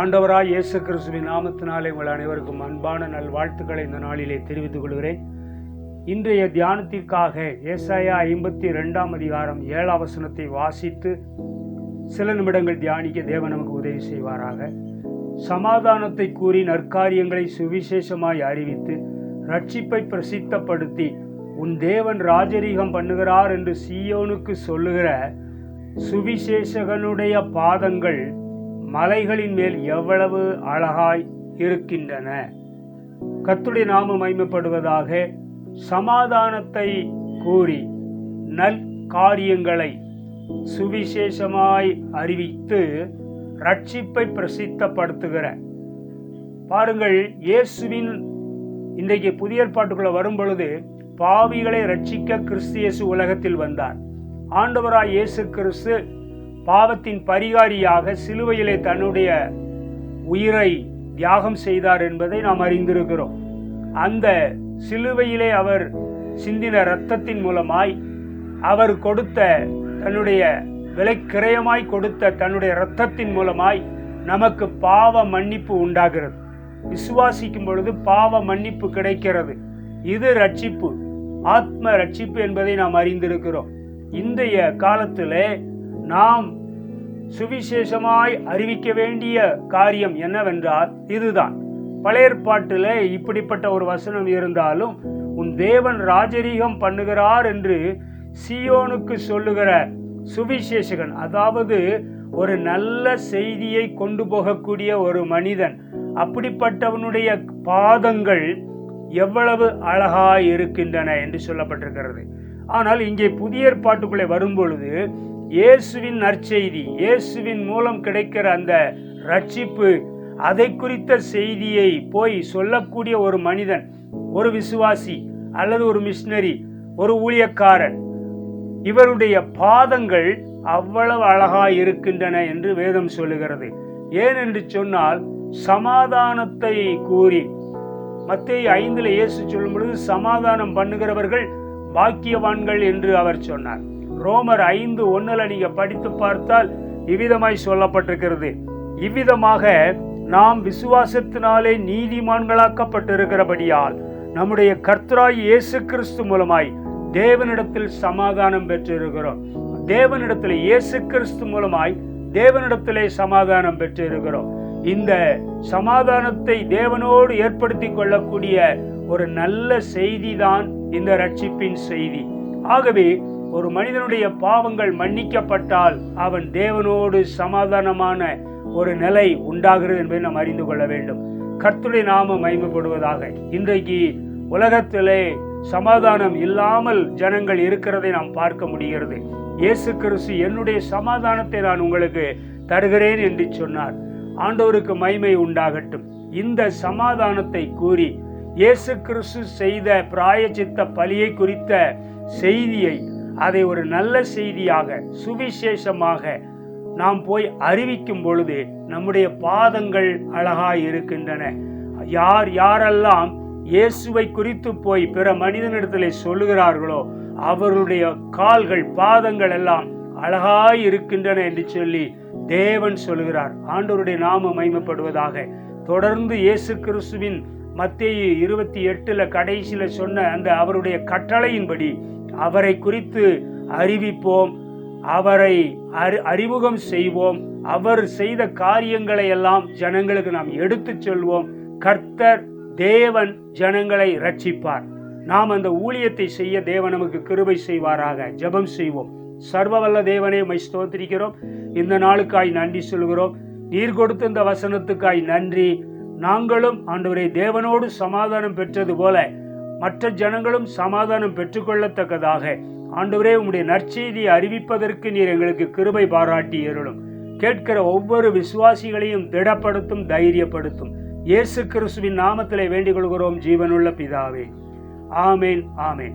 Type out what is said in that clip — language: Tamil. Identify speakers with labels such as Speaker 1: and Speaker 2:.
Speaker 1: ஆண்டவராய் இயேசு கிறிஸ்துவின் நாமத்தினாலே உங்கள் அனைவருக்கும் அன்பான நல்வாழ்த்துக்களை இந்த நாளிலே தெரிவித்துக் கொள்கிறேன். இன்றைய தியானத்திற்காக ஏசாயா ஐம்பத்தி ரெண்டாம் அதிகாரம் ஏழாம் வசனத்தை வாசித்து சில நிமிடங்கள் தியானிக்க தேவன் நமக்கு உதவி செய்வாராக. சமாதானத்தை கூறி நற்காரியங்களை சுவிசேஷமாய் அறிவித்து ரட்சிப்பை பிரசித்தப்படுத்தி உன் தேவன் ராஜரீகம் பண்ணுகிறார் என்று சீயோனுக்கு சொல்லுகிற சுவிசேஷகனுடைய பாதங்கள் மலைகளின் மேல் எவ்வளவு அழகாய் இருக்கின்றன. கத்துடைய நாமம் மைமப்படுவதாக சமாதானத்தை கூறி நல் காரியங்களை சுவிசேஷமாய் அறிவித்து ரட்சிப்பை பிரசித்தப்படுத்துகிற. பாருங்கள் இயேசுவின் இன்றைக்கு புதிய ஏற்பாட்டுக்குள்ள வரும் பொழுது பாவிகளை ரட்சிக்க கிறிஸ்து இயேசு உலகத்தில் வந்தார். ஆண்டவராய் இயேசு கிறிஸ்து பாவத்தின் பரிகாரியாக சிலுவையிலே தன்னுடைய உயிரை தியாகம் செய்தார் என்பதை நாம் அறிந்திருக்கிறோம். அந்த சிலுவையிலே அவர் சிந்தின இரத்தத்தின் மூலமாய் அவர் கொடுத்த தன்னுடைய விலைக்கிரயமாய் கொடுத்த தன்னுடைய இரத்தத்தின் மூலமாய் நமக்கு பாவ மன்னிப்பு உண்டாகிறது. விசுவாசிக்கும் பொழுது பாவ மன்னிப்பு கிடைக்கிறது. இது ரட்சிப்பு ஆத்ம ரட்சிப்பு என்பதை நாம் அறிந்திருக்கிறோம். இன்றைய காலத்திலே நாம் சுவிசேஷமாய் அறிவிக்க வேண்டிய காரியம் என்னவென்றால் இதுதான். பழையற்பாட்டில் இப்படிப்பட்ட ஒரு வசனம் இருந்தாலும் உன் தேவன் ராஜரீகம் பண்ணுகிறார் என்று சியோனுக்கு சொல்லுகிற சுவிசேஷகன் அதாவது ஒரு நல்ல செய்தியை கொண்டு போகக்கூடிய ஒரு மனிதன் அப்படிப்பட்டவனுடைய பாதங்கள் எவ்வளவு அழகாய் இருக்கின்றன என்று சொல்லப்பட்டிருக்கிறது. ஆனால் இங்கே புதிய ஏற்பாட்டுக்குள்ளே வரும்பொழுது இயேசுவின் நற்செய்தி இயேசுவின் மூலம் கிடைக்கிற அந்த ரட்சிப்பு அதை குறித்த செய்தியை போய் சொல்லக்கூடிய ஒரு மனிதன் ஒரு விசுவாசி அல்லது ஒரு மிஷினரி ஒரு ஊழியக்காரன் இவருடைய பாதங்கள் அவ்வளவு அழகா இருக்கின்றன என்று வேதம் சொல்லுகிறது. ஏன் என்று சொன்னால் சமாதானத்தை கூறி மத்திய ஐந்துல இயேசு சொல்லும் பொழுது சமாதானம் பண்ணுகிறவர்கள் பாக்கியவான்கள் என்று அவர் சொன்னார். ரோமர் ஐந்து ஒன்னுல நீங்க படித்து பார்த்தால் இவ்விதமாய் சொல்லப்பட்டிருக்கிறது. இவ்விதமாக நாம் விசுவாசத்தினாலே நீதிமான்களாக்கப்பட்டிருக்கிறபடியால் நம்முடைய கர்த்தராய் இயேசு கிறிஸ்து மூலமாய் தேவனிடத்தில் சமாதானம் பெற்றிருக்கிறோம். தேவனிடத்தில் இயேசு கிறிஸ்து மூலமாய் தேவனிடத்திலே சமாதானம் பெற்றிருக்கிறோம். இந்த சமாதானத்தை தேவனோடு ஏற்படுத்தி கொள்ளக்கூடிய ஒரு நல்ல செய்தி தான் இந்த ரட்சிப்பின் செய்தி. ஆகவே ஒரு மனிதனுடைய பாவங்கள் மன்னிக்கப்பட்டால் அவன் தேவனோடு சமாதானமான ஒரு நிலை உண்டாகிறது என்பதை நாம் அறிந்து கொள்ள வேண்டும். கர்த்துடைய நாம மயமப்படுவதாக இன்றைக்கு உலகத்திலே சமாதானம் இல்லாமல் ஜனங்கள் இருக்கிறதை நாம் பார்க்க முடிகிறது. இயேசு கிறிஸ்து என்னுடைய சமாதானத்தை நான் உங்களுக்கு தருகிறேன் என்று சொன்னார். ஆண்டவருக்கு மைமை உண்டாகட்டும். இந்த சமாதானத்தை கூறி இயேசு கிறிஸ்து செய்த பிராயச்சித்த பலியை குறித்த செய்தியை அதை ஒரு நல்ல செய்தியாக சுவிசேஷமாக நாம் போய் அறிவிக்கும் பொழுது நம்முடைய பாதங்கள் அழகாய் இருக்கின்றன. யார் யாரெல்லாம் இயேசுவை குறித்து போய் பிற மனிதனிடத்தில் சொல்லுகிறார்களோ அவருடைய கால்கள் பாதங்கள் எல்லாம் அழகாய் இருக்கின்றன என்று சொல்லி தேவன் சொல்லுகிறார். ஆண்டவருடைய நாம மைமப்படுவதாக தொடர்ந்து இயேசு கிறிஸ்துவின் மத்திய இருபத்தி எட்டுல கடைசியில சொன்ன அந்த அவருடைய கட்டளையின்படி அவரை குறித்து அறிவிப்போம். அவரை அறி அறிமுகம் செய்வோம். அவர் செய்த காரியங்களை எல்லாம் ஜனங்களுக்கு நாம் எடுத்து சொல்வோம். கர்த்தர் தேவன் ஜனங்களை ரட்சிப்பார் நாம் அந்த ஊழியத்தை செய்ய தேவன் நமக்கு கிருபை செய்வாராக. ஜெபம் செய்வோம். சர்வவல்ல தேவனே மை ஸ்தோத்திரிக்கிறோம். இந்த நாளுக்காய் நன்றி சொல்கிறோம். நீர் கொடுத்த இந்த வசனத்துக்காய் நன்றி. நாங்களும் ஆண்டவரை தேவனோடு சமாதானம் பெற்றது போல மற்ற ஜனங்களும் சமாதானம் பெற்றுக்கொள்ளத்தக்கதாக ஆண்டவரே உம்முடைய நற்செய்தியை அறிவிப்பதற்கு நீர் எங்களுக்கு கிருபை பாராட்டி ஏறலும் கேட்கிற ஒவ்வொரு விசுவாசிகளையும் திடப்படுத்தும் தைரியப்படுத்தும். இயேசு கிறிஸ்துவின் நாமத்திலே வேண்டிக் கொள்கிறோம். ஜீவனுள்ள பிதாவே. ஆமேன் ஆமேன்.